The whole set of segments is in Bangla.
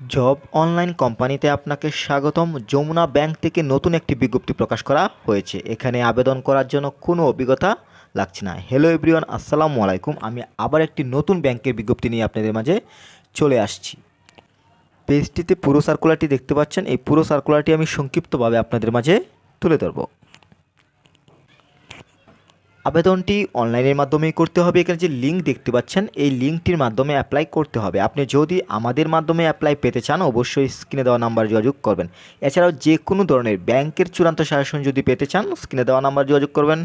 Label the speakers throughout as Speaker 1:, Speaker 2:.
Speaker 1: জব অনলাইন কোম্পানিতে আপনাকে স্বাগতম। যমুনা ব্যাংক থেকে নতুন একটি বিজ্ঞপ্তি প্রকাশ করা হয়েছে। এখানে আবেদন করার জন্য কোনো অভিজ্ঞতা লাগছে না। হ্যালো এভরিওয়ান আসসালামু আলাইকুম। আমি আবার একটি নতুন ব্যাংকের বিজ্ঞপ্তি নিয়ে আপনাদের মাঝে চলে আসছি। পেজটিতে পুরো সার্কুলারটি দেখতে পাচ্ছেন। এই পুরো সার্কুলারটি আমি সংক্ষিপ্তভাবে আপনাদের মাঝে তুলে ধরবো। আবেদনটি অনলাইনের মাধ্যমেই করতে হবে। এখানে যে লিঙ্ক দেখতে পাচ্ছেন, এই লিঙ্কটির মাধ্যমে অ্যাপ্লাই করতে হবে। আপনি যদি আমাদের মাধ্যমে অ্যাপ্লাই পেতে চান, অবশ্যই স্ক্রিনে দেওয়া নাম্বার যোগাযোগ করবেন। এছাড়াও যে কোনো ধরনের ব্যাংকের চূড়ান্ত শাসন যদি পেতে চান স্ক্রিনে দেওয়া নাম্বার যোগাযোগ করবেন।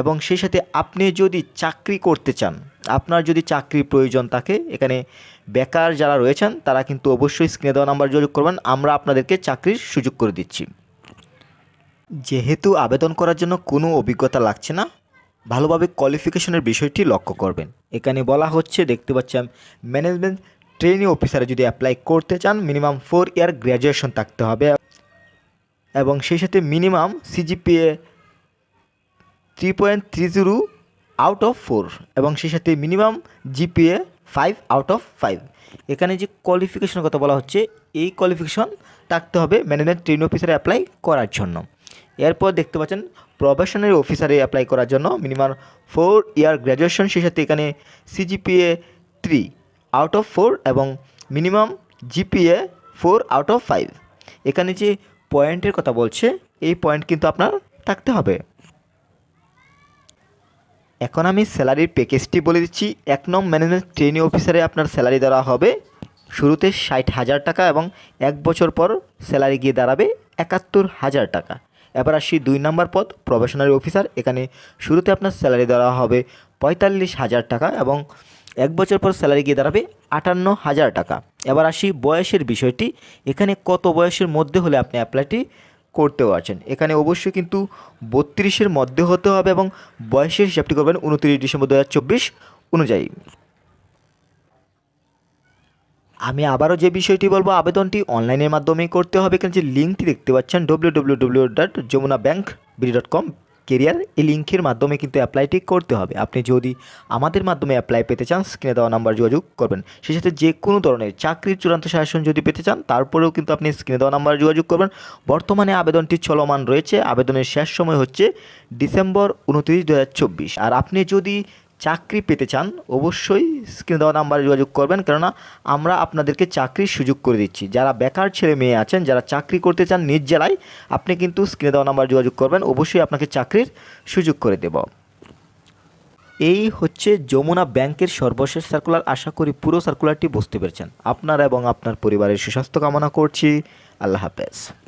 Speaker 1: এবং সেই সাথে আপনি যদি চাকরি করতে চান, আপনার যদি চাকরির প্রয়োজন থাকে, এখানে বেকার যারা রয়েছেন, তারা কিন্তু অবশ্যই স্ক্রিনে দেওয়া নাম্বার যোগাযোগ করবেন। আমরা আপনাদেরকে চাকরির সুযোগ করে দিচ্ছি। যেহেতু আবেদন করার জন্য কোনো অভিজ্ঞতা লাগছে না ভালোভাবে কোয়ালিফিকেশনের বিষয়টি লক্ষ্য করবেন। এখানে বলা হচ্ছে, দেখতে পাচ্ছেন ম্যানেজমেন্ট ট্রেনিং অফিসারে যদি অ্যাপ্লাই করতে চান মিনিমাম ফোর ইয়ার গ্র্যাজুয়েশন থাকতে হবে এবং সেই সাথে minimum CGPA three point three zero out of four এবং সেই সাথে minimum GPA five out of five এখানে যে কোয়ালিফিকেশনের কথা বলা হচ্ছে, এই কোয়ালিফিকেশন থাকতে হবে ম্যানেজমেন্ট ট্রেনিং অফিসারে অ্যাপ্লাই করার জন্য। এরপর দেখতে পাচ্ছেন, প্রবেশনারি অফিসারে অ্যাপ্লাই করার জন্য মিনিমাম ফোর ইয়ার গ্র্যাজুয়েশন সেই সাথে এখানে CGPA three out of four এবং minimum GPA four out of five এখানে যে পয়েন্টের কথা বলছে, এই পয়েন্ট কিন্তু আপনার থাকতে হবে। এখন আমি স্যালারির প্যাকেজটি বলে দিচ্ছি। এক নং ম্যানেজমেন্ট ট্রেনিং অফিসারে আপনার স্যালারি দেওয়া হবে। শুরুতে ষাট হাজার টাকা এবং এক বছর পর স্যালারি গিয়ে দাঁড়াবে একাত্তর হাজার টাকা। এবার আসি দুই নম্বর পদ প্রফেশনারি অফিসার এখানে শুরুতে আপনার স্যালারি দেওয়া হবে পঁয়তাল্লিশ হাজার টাকা এবং এক বছর পর স্যালারি গিয়ে দাঁড়াবে আটান্ন হাজার টাকা। এবার আসি বয়সের বিষয়টি। এখানে কত বয়সের মধ্যে হলে আপনি অ্যাপ্লাইটি করতে পারছেন? এখানে অবশ্যই কিন্তু বত্রিশের মধ্যে হতে হবে এবং বয়সের হিসাবটি করবেন উনত্রিশ ডিসেম্বর দু হাজার চব্বিশ অনুযায়ী। আমি আবারও যে বিষয়টি বলব, আবেদনটি অনলাইনের মাধ্যমেই করতে হবে। এখানে যে লিঙ্কটি দেখতে পাচ্ছেন W W Jamuna bank dot com career এই লিঙ্কের মাধ্যমে কিন্তু অ্যাপ্লাইটি করতে হবে। আপনি যদি আমাদের মাধ্যমে অ্যাপ্লাই পেতে চান স্ক্রিনে দেওয়া নাম্বার যোগাযোগ করবেন। সেই সাথে যে কোনো ধরনের চাকরির চূড়ান্ত শাসন যদি পেতে চান, তারপরেও কিন্তু আপনি স্ক্রিনে দেওয়া নাম্বার যোগাযোগ করবেন। বর্তমানে আবেদনটি চলমান রয়েছে। আবেদনের শেষ সময় হচ্ছে ডিসেম্বর উনত্রিশ দু আর আপনি যদি চাকরি পেতে চান, অবশ্যই স্ক্রিনে দেওয়া নাম্বারে যোগাযোগ করবেন। কেননা আমরা আপনাদেরকে চাকরির সুযোগ করে দিচ্ছি। যারা বেকার ছেলে মেয়ে আছেন, যারা চাকরি করতে চান নিজ জেলায়, আপনি কিন্তু স্ক্রিনে দেওয়া নাম্বারে যোগাযোগ করবেন। অবশ্যই আপনাকে চাকরির সুযোগ করে দেব। এই হচ্ছে যমুনা ব্যাংকের সর্বশেষ সার্কুলার আশা করি পুরো সার্কুলারটি বুঝতে পেরেছেন। আপনারা এবং আপনার পরিবারের সুস্বাস্থ্য কামনা করছি। আল্লাহ হাফেজ।